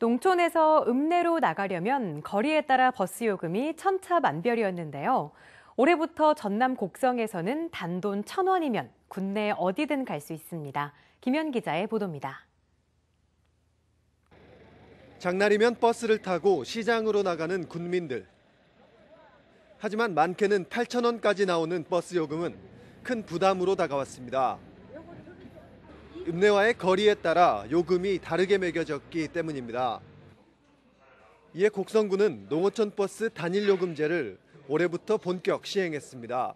농촌에서 읍내로 나가려면 거리에 따라 버스 요금이 천차만별이었는데요. 올해부터 전남 곡성에서는 단돈 천 원이면 국내 어디든 갈 수 있습니다. 김현 기자의 보도입니다. 장날이면 버스를 타고 시장으로 나가는 군민들. 하지만 많게는 8천 원까지 나오는 버스 요금은 큰 부담으로 다가왔습니다. 읍내와의 거리에 따라 요금이 다르게 매겨졌기 때문입니다. 이에 곡성군은 농어촌 버스 단일 요금제를 올해부터 본격 시행했습니다.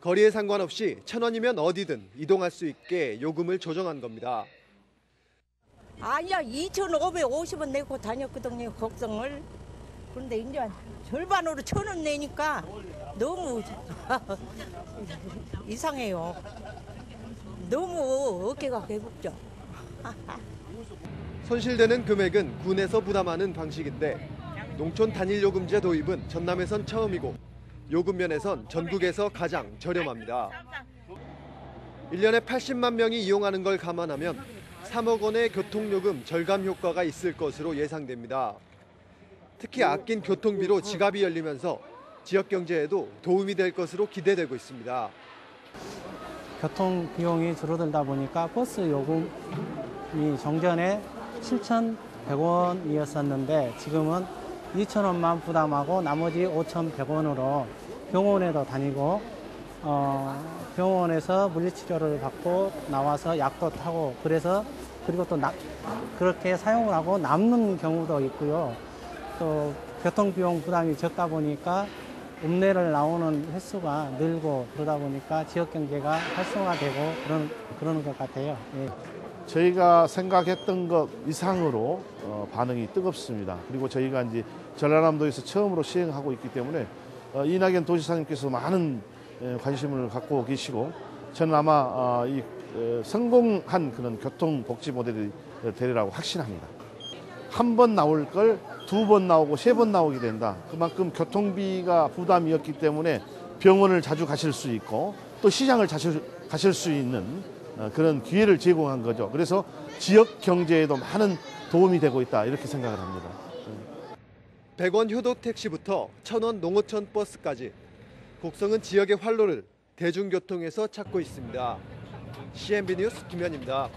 거리에 상관없이 천 원이면 어디든 이동할 수 있게 요금을 조정한 겁니다. 아니야 2,550원 내고 다녔거든요 곡성을 그런데 이제 절반으로 천 원 내니까 너무 이상해요 너무 어깨가 배국죠 손실되는 금액은 군에서 부담하는 방식인데 농촌 단일 요금제 도입은 전남에선 처음이고 요금 면에선 전국에서 가장 저렴합니다. 1년에 80만 명이 이용하는 걸 감안하면 3억 원의 교통요금 절감 효과가 있을 것으로 예상됩니다. 특히 아낀 교통비로 지갑이 열리면서 지역 경제에도 도움이 될 것으로 기대되고 있습니다. 교통 비용이 줄어들다 보니까 버스 요금이 정전에 7,100원이었었는데 지금은 2,000원만 부담하고 나머지 5,100원으로 병원에도 다니고 어, 병원에서 물리치료를 받고 나와서 약도 타고 그래서 그리고 또 나, 그렇게 사용을 하고 남는 경우도 있고요. 또 교통비용 부담이 적다 보니까 읍내를 나오는 횟수가 늘고 그러다 보니까 지역 경제가 활성화되고 그런 그러는 것 같아요. 예. 저희가 생각했던 것 이상으로 어, 반응이 뜨겁습니다. 그리고 저희가 이제 전라남도에서 처음으로 시행하고 있기 때문에 어, 이낙연 도지사님께서 많은 에, 관심을 갖고 계시고 저는 아마 어, 이 에, 성공한 그런 교통복지 모델이 되리라고 확신합니다. 한 번 나올 걸 두 번 나오고 세 번 나오게 된다. 그만큼 교통비가 부담이었기 때문에 병원을 자주 가실 수 있고 또 시장을 자주 가실 수 있는 어, 그런 기회를 제공한 거죠. 그래서 지역 경제에도 많은 도움이 되고 있다 이렇게 생각을 합니다. 100원 효도 택시부터 1000원 농어촌 버스까지 곡성은 지역의 활로를 대중교통에서 찾고 있습니다. CNB 뉴스 김현입니다.